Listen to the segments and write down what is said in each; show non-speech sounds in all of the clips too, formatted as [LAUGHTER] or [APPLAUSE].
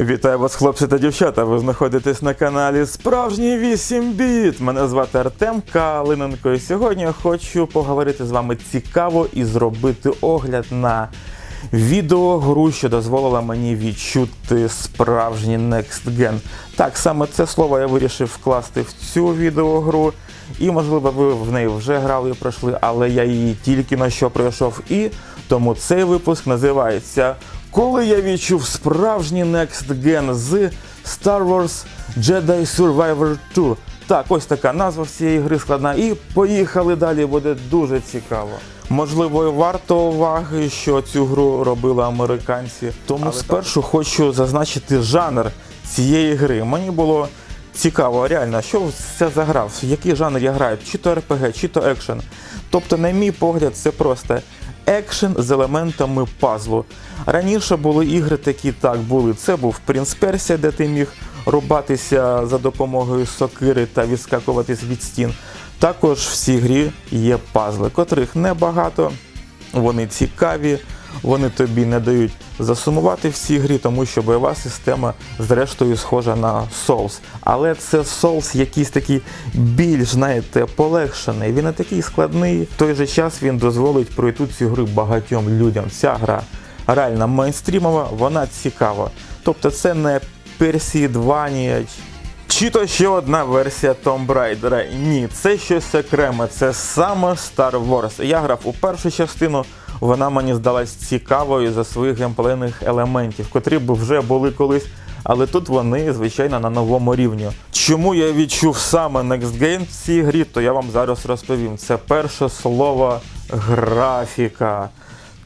Вітаю вас, хлопці та дівчата. Ви знаходитесь на каналі Справжній 8 біт. Мене звати Артем Калиненко. І сьогодні я хочу поговорити з вами цікаво і зробити огляд на відеогру, що дозволила мені відчути справжній Next Gen. Так, саме це слово я вирішив вкласти в цю відеогру. І, можливо, ви в неї вже грали і пройшли, але я її тільки на що пройшов. І тому цей випуск називається Коли я відчув справжній Next Gen з Star Wars Jedi Survivor 2. Так, ось така назва цієї гри складна. І поїхали далі, буде дуже цікаво. Можливо, варто уваги, що цю гру робили американці. Тому спершу хочу зазначити жанр цієї гри. Мені було цікаво, реально, що це за гра, в який жанр я граю, чи то РПГ, чи то екшен. Тобто, на мій погляд, це просто екшен з елементами пазлу. Раніше були ігри такі, так були. Це був Принц Персія, де ти міг рубатися за допомогою сокири та відскакуватись від стін. Також в цій грі є пазли, котрих небагато, вони цікаві, вони тобі не дають засумувати в цій грі, тому що бойова система зрештою схожа на Souls. Але це Souls якийсь такий більш, знаєте, полегшений. Він не такий складний. В той же час він дозволить пройти цю гру багатьом людям. Ця гра реально мейнстрімова, вона цікава. Тобто це не Персідванія чи то ще одна версія Tomb Raider. Ні, це щось окреме, це саме Star Wars. Я грав у першу частину, вона мені здалась цікавою за своїх геймплейних елементів, котрі б вже були колись, але тут вони, звичайно, на новому рівні. Чому я відчув саме Next Game в цій грі, то я вам зараз розповім. Це перше слово графіка.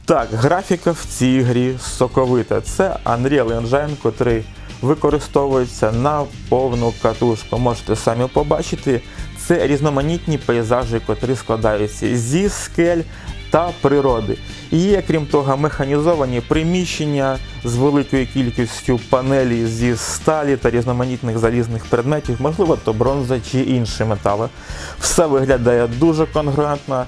Так, графіка в цій грі соковита. Це Unreal Engine, котрий використовується на повну катушку. Можете самі побачити. Це різноманітні пейзажі, котрі складаються зі скель та природи. І Є, крім того, механізовані приміщення з великою кількістю панелей зі сталі та різноманітних залізних предметів, можливо, то бронза чи інші метали. Все виглядає дуже конгруентно.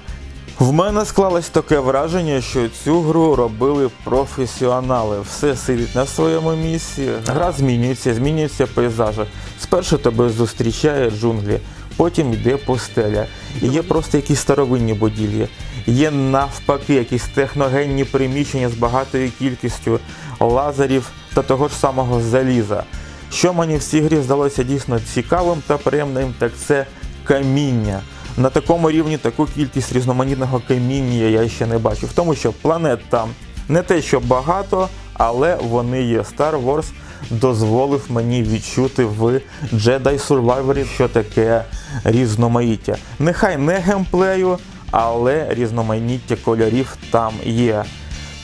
В мене склалось таке враження, що цю гру робили професіонали. Все сидить на своєму місці. Гра змінюється, змінюються пейзажі. Спершу тебе зустрічає джунглі, потім йде пустеля. І є просто якісь старовинні будівлі. Є навпаки якісь техногенні приміщення з багатою кількістю лазерів та того ж самого заліза. Що мені в цій грі здалося дійсно цікавим та приємним, так це каміння. На такому рівні таку кількість різноманітного каміння я ще не бачив. Тому що планет там не те, що багато, але вони є. Star Wars дозволив мені відчути в Jedi Survivor, що таке різноманіття. Нехай не геймплею, але різноманіття кольорів там є.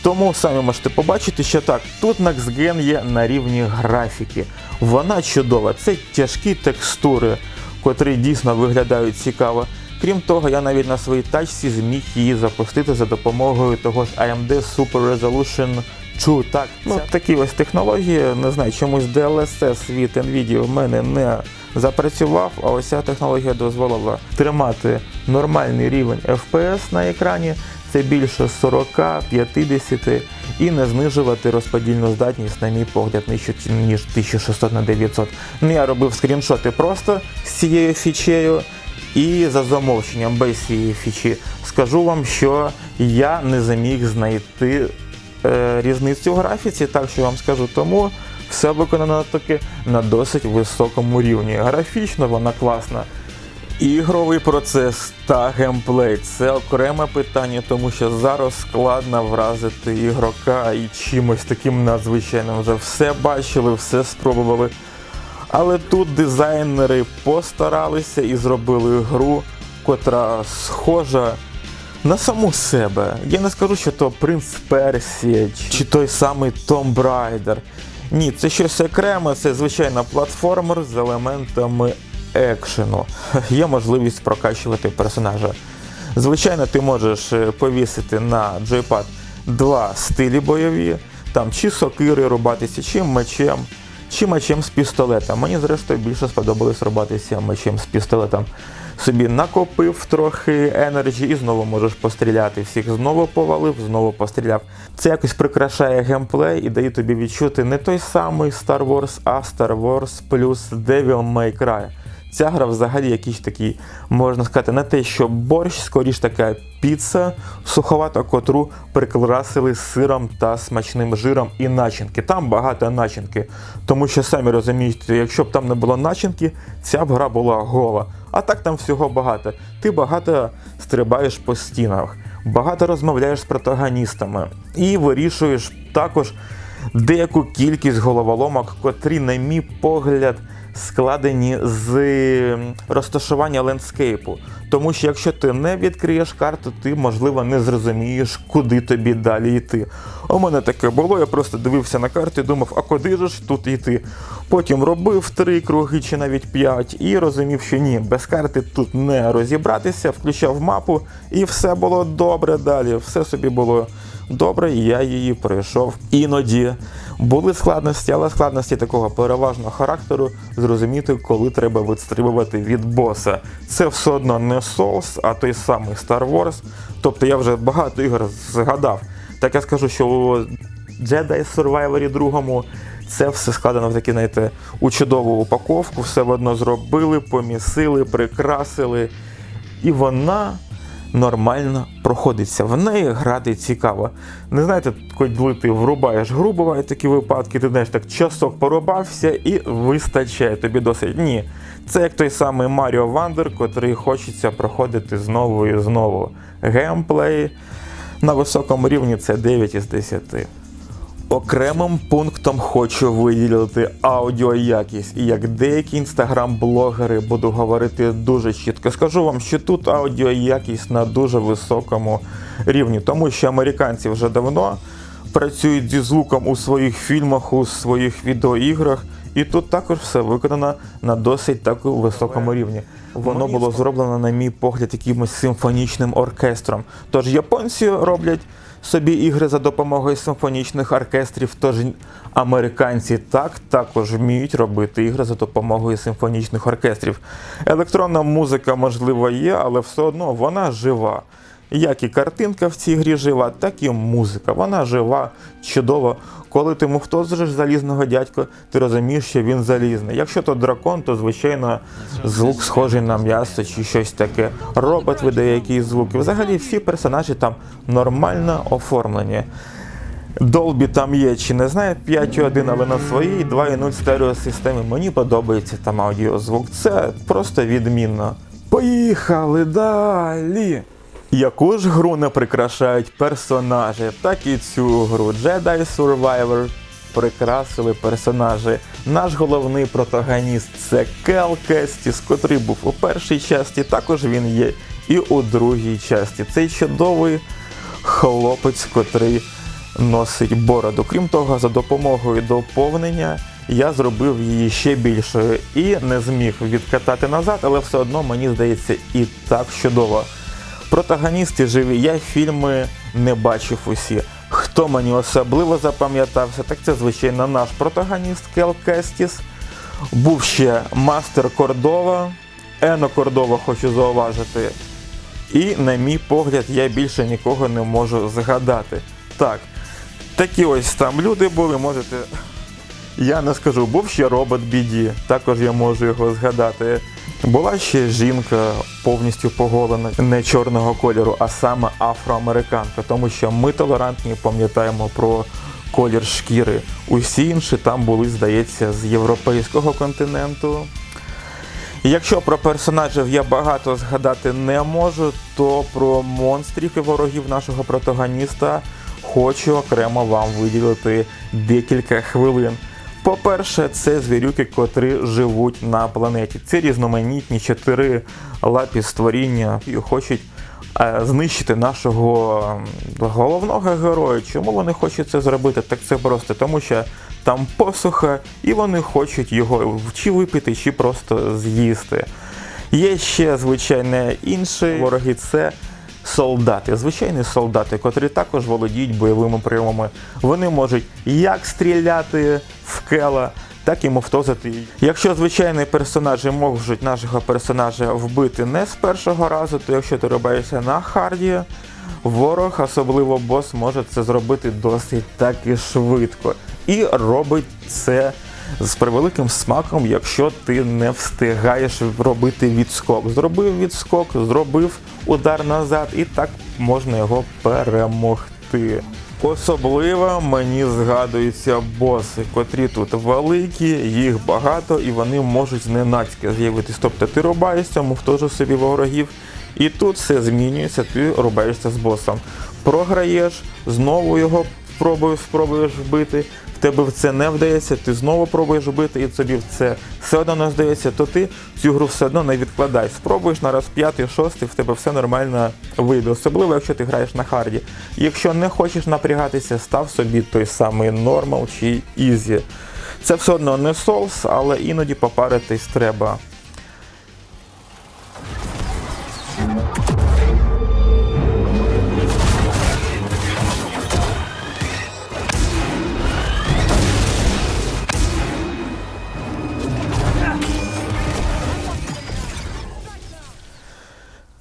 Тому самі можете побачити, що так, тут Next Gen є на рівні графіки. Вона чудова, це тяжкі текстури, котрі дійсно виглядають цікаво. Крім того, я навіть на своїй тачці зміг її запустити за допомогою того ж AMD Super Resolution 2. Так, ну такі ось технології, не знаю, чомусь DLSS від Nvidia в мене не запрацював, а ось ця технологія дозволила тримати нормальний рівень FPS на екрані. Це більше 40, 50 і не знижувати розподільну здатність, на мій погляд, нижче ніж 1600 на 900. Ну я робив скріншоти просто з цією фічею. І за замовченням без цієї фічі скажу вам, що я не заміг знайти різницю в графіці, так що вам скажу, тому все виконано таки на досить високому рівні. Графічно вона класна. Ігровий процес та геймплей це окреме питання, тому що зараз складно вразити ігрока і чимось таким надзвичайним. Вже все бачили, все спробували. Але тут дизайнери постаралися і зробили гру, котра схожа на саму себе. Я не скажу, що то Принц Персія чи той самий Tomb Raider. Ні, це щось окреме, це звичайно платформер з елементами екшену. [LAUGHS] Є можливість прокачувати персонажа. Звичайно, ти можеш е, повісити на джойпад два стилі бойові, там чи сокири рубатися, чи мечем, чи мечем з пістолета. Мені, зрештою, більше сподобалось рубатися мечем з пістолетом. Собі накопив трохи енерджі і знову можеш постріляти. Всіх знову повалив, знову постріляв. Це якось прикрашає геймплей і дає тобі відчути не той самий Star Wars, а Star Wars плюс Devil May Cry. Ця гра взагалі якийсь такий, можна сказати, не те, що борщ, скоріш така піца суховата, котру прикрасили сиром та смачним жиром і начинки. Там багато начинки. Тому що самі розумієте, якщо б там не було начинки, ця б гра була гола. А так там всього багато. Ти багато стрибаєш по стінах, багато розмовляєш з протагоністами і вирішуєш також деяку кількість головоломок, котрі, на мій погляд, складені з розташування лендскейпу. Тому що якщо ти не відкриєш карту, ти, можливо, не зрозумієш, куди тобі далі йти. У мене таке було, я просто дивився на карту і думав, а куди ж тут йти? Потім робив три круги чи навіть п'ять і розумів, що ні, без карти тут не розібратися, включав мапу і все було добре далі. Все собі було добре, я її пройшов. Іноді були складності, але складності такого переважного характеру зрозуміти, коли треба відстрибувати від боса. Це все одно не Souls, а той самий Star Wars. Тобто я вже багато ігор згадав. Так я скажу, що у Jedi Survivor 2 це все складено в такі, знаєте, у чудову упаковку, все одно зробили, помісили, прикрасили. І вона нормально проходиться. В неї грати цікаво. Не знаєте, коли ти врубаєш гру, бувають такі випадки, ти знаєш, так часок порубався і вистачає тобі досить. Ні. Це як той самий Маріо Вандер, котрий хочеться проходити знову і знову. Геймплей на високому рівні це 9 із 10. Окремим пунктом хочу виділити аудіоякість. І як деякі інстаграм-блогери буду говорити дуже чітко. Скажу вам, що тут аудіоякість на дуже високому рівні, тому що американці вже давно працюють зі звуком у своїх фільмах, у своїх відеоіграх. І тут також все виконано на досить таку високому рівні. Воно було зроблено, на мій погляд, якимось симфонічним оркестром. Тож японці роблять собі ігри за допомогою симфонічних оркестрів, тож американці так також вміють робити ігри за допомогою симфонічних оркестрів. Електронна музика, можливо, є, але все одно вона жива. Як і картинка в цій грі жива, так і музика. Вона жива, чудово. Коли ти мухтозиш залізного дядька, ти розумієш, що він залізний. Якщо то дракон, то звичайно звук схожий на м'ясо чи щось таке. Робот видає якісь звуки. Взагалі всі персонажі там нормально оформлені. Долбі там є, чи не знаю, 5.1, але на своїй 2.0 стереосистемі мені подобається там аудіозвук. Це просто відмінно. Поїхали далі! Яку ж гру не прикрашають персонажі, так і цю гру Jedi Survivor прикрасили персонажі. Наш головний протагоніст це Кел Кестіс, котрий був у першій часті, також він є і у другій часті. Цей чудовий хлопець, котрий носить бороду. Крім того, за допомогою доповнення я зробив її ще більшою і не зміг відкатати назад, але все одно мені здається і так чудово. Протагоністи живі, я фільми не бачив усі. Хто мені особливо запам'ятався, так це, звичайно, наш протагоніст Кел Кестіс. Був ще Мастер Кордова, Ено Кордова, хочу зауважити. І, на мій погляд, я більше нікого не можу згадати. Так, такі ось там люди були, можете. Я не скажу, був ще робот біді, також я можу його згадати. Була ще жінка повністю поголена, не чорного кольору, а саме афроамериканка, тому що ми толерантні пам'ятаємо про колір шкіри. Усі інші там були, здається, з європейського континенту. Якщо про персонажів я багато згадати не можу, то про монстрів і ворогів нашого протагоніста хочу окремо вам виділити декілька хвилин. По-перше, це звірюки, котрі живуть на планеті. Це різноманітні чотири лапі створіння і хочуть е, знищити нашого головного героя. Чому вони хочуть це зробити? Так це просто тому, що там посуха, і вони хочуть його чи випити, чи просто з'їсти. Є ще, звичайно, інші вороги це солдати, звичайні солдати, котрі також володіють бойовими прийомами. Вони можуть як стріляти в кела, так і мовтозити її. Якщо звичайні персонажі можуть нашого персонажа вбити не з першого разу, то якщо ти рубаєшся на харді, ворог, особливо бос, може це зробити досить таки швидко. І робить це з превеликим смаком, якщо ти не встигаєш робити відскок. Зробив відскок, зробив удар назад, і так можна його перемогти. Особливо мені згадуються боси, котрі тут великі, їх багато і вони можуть зненацька з'явитись. Тобто ти рубаєшся, мовтожиш собі ворогів, і тут все змінюється, ти рубаєшся з босом. Програєш, знову його спробуєш, спробуєш вбити, тебе в це не вдається, ти знову пробуєш вбити, і тобі в це все одно не здається, то ти цю гру все одно не відкладай. Спробуєш на раз п'ятий, шостий, в тебе все нормально вийде. Особливо, якщо ти граєш на харді. Якщо не хочеш напрягатися, став собі той самий нормал чи ізі. Це все одно не соус, але іноді попаритись треба.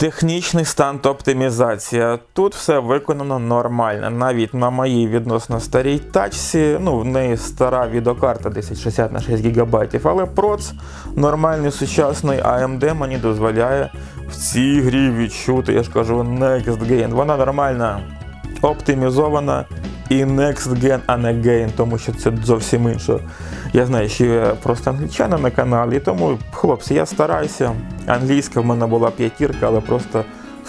Технічний стан та оптимізація. Тут все виконано нормально. Навіть на моїй відносно старій тачці, ну в неї стара відеокарта 1060 на 6 ГБ, але проц нормальний сучасний AMD мені дозволяє в цій грі відчути, я ж кажу, Next Gen. Вона нормальна, оптимізована і Next Gen, а не Gain, тому що це зовсім інше. Я знаю, що я просто англічани на каналі, тому, хлопці, я стараюся. Англійська в мене була п'ятірка, але просто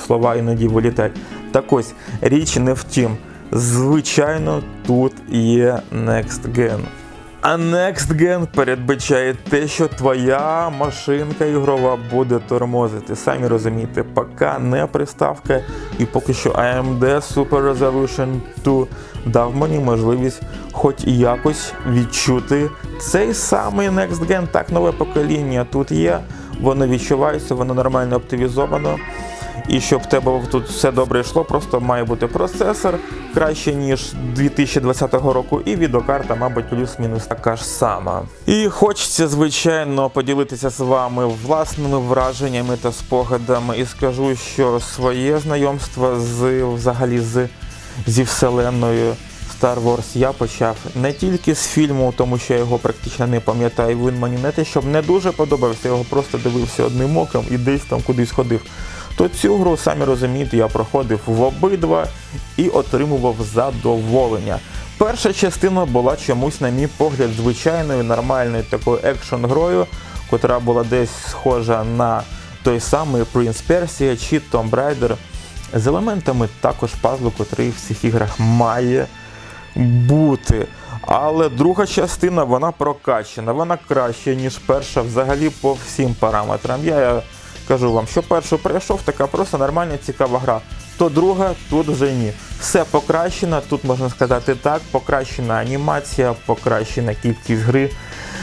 слова іноді вилітають. Так ось, річ не в тім. Звичайно, тут є Next Gen. А Next Gen передбачає те, що твоя машинка ігрова буде тормозити. Самі розумієте, поки не приставка, і поки що AMD Super Resolution 2 дав мені можливість хоч якось відчути цей самий Next Gen. Так, нове покоління тут є, воно відчувається, воно нормально оптимізовано. І щоб в тебе тут все добре йшло, просто має бути процесор краще, ніж 2020 року, і відеокарта, мабуть, плюс-мінус така ж сама. І хочеться, звичайно, поділитися з вами власними враженнями та спогадами, і скажу, що своє знайомство з взагалі з, зі вселенною. Star Wars я почав не тільки з фільму, тому що я його практично не пам'ятаю. Він мені не те, щоб не дуже подобався, я його просто дивився одним оком і десь там кудись ходив. То цю гру, самі розумієте, я проходив в обидва і отримував задоволення. Перша частина була чомусь, на мій погляд, звичайною, нормальною такою екшн-грою, котра була десь схожа на той самий Prince Persia чи Tomb Raider, з елементами також пазлу, котрий в цих іграх має бути. Але друга частина вона прокачена, вона краще, ніж перша взагалі по всім параметрам. Я кажу вам, що першу пройшов, така просто нормальна, цікава гра. То друга, тут вже ні. Все покращено, тут можна сказати так, покращена анімація, покращена кількість гри.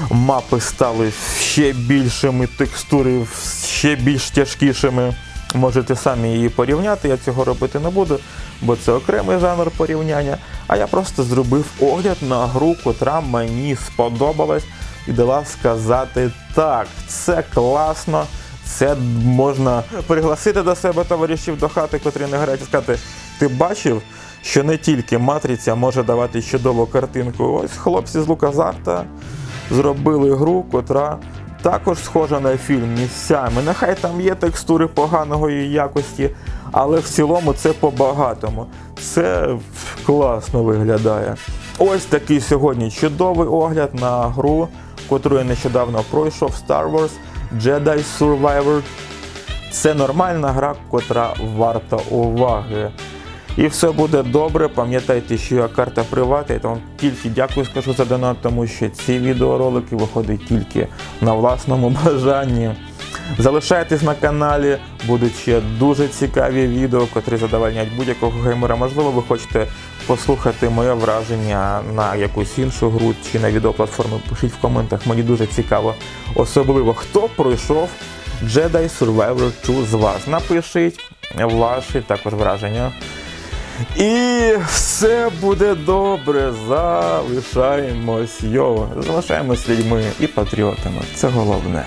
Мапи стали ще більшими, текстури ще більш тяжкішими. Можете самі її порівняти, я цього робити не буду, бо це окремий жанр порівняння. А я просто зробив огляд на гру, котра мені сподобалась і дала сказати так, це класно, це можна пригласити до себе товаришів до хати, котрі не грають, і сказати, ти бачив, що не тільки матриця може давати чудову картинку. Ось хлопці з Луказарта зробили гру, котра також схожа на фільм місцями. Нехай там є текстури поганого якості, але в цілому це по-багатому. Це класно виглядає. Ось такий сьогодні чудовий огляд на гру, котру я нещодавно пройшов Star Wars Jedi Survivor. Це нормальна гра, котра варта уваги. І все буде добре. Пам'ятайте, що я карта приват. я вам тільки дякую скажу за донат, тому що ці відеоролики виходять тільки на власному бажанні. Залишайтесь на каналі, будуть ще дуже цікаві відео, котрі задовольнять будь-якого геймера. Можливо, ви хочете послухати моє враження на якусь іншу гру чи на відеоплатформи. Пишіть в коментах, мені дуже цікаво. Особливо хто пройшов Jedi Survivor 2 з вас. Напишіть ваші також враження. І все буде добре. Залишаємось йо. Залишаємось людьми і патріотами. Це головне.